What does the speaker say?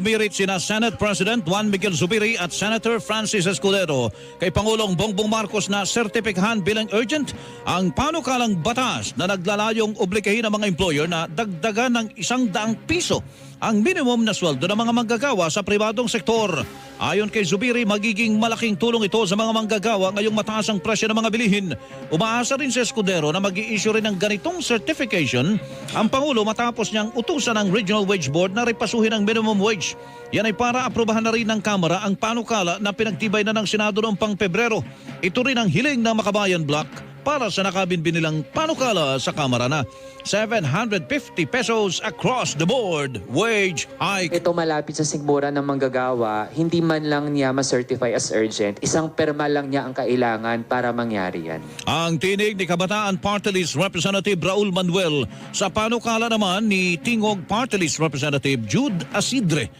Umirit sina Senate President Juan Miguel Zubiri at Senator Francis Escudero. Kay Pangulong Bongbong Marcos na sertipikahan bilang urgent ang panukalang batas na naglalayong obligahin ang mga employer na dagdagan ng isang daang piso ang minimum na sweldo ng mga manggagawa sa pribadong sektor. Ayon kay Zubiri, magiging malaking tulong ito sa mga manggagawa ngayong mataas ang presyo ng mga bilihin. Umaasa rin si Escudero na mag issue rin ng ganitong certification ang Pangulo matapos niyang utusan ng Regional Wage Board na ripasuhin ang minimum wage. Yan ay para aprobahan na rin ng Kamara ang panukala na pinagtibay na ng Senado noong pang Pebrero. Ito rin ang hiling ng Makabayan Block para sa nakabinbin nilang panukala sa Kamara na 750 pesos across the board wage hike. Ito malapit sa sigmura ng manggagawa, hindi man lang niya ma-certify as urgent, isang perma lang niya ang kailangan para mangyari yan. Ang tinig ni Kabataan Party List Representative Raul Manuel sa panukala naman ni Tingog Party List Representative Jude Asidre.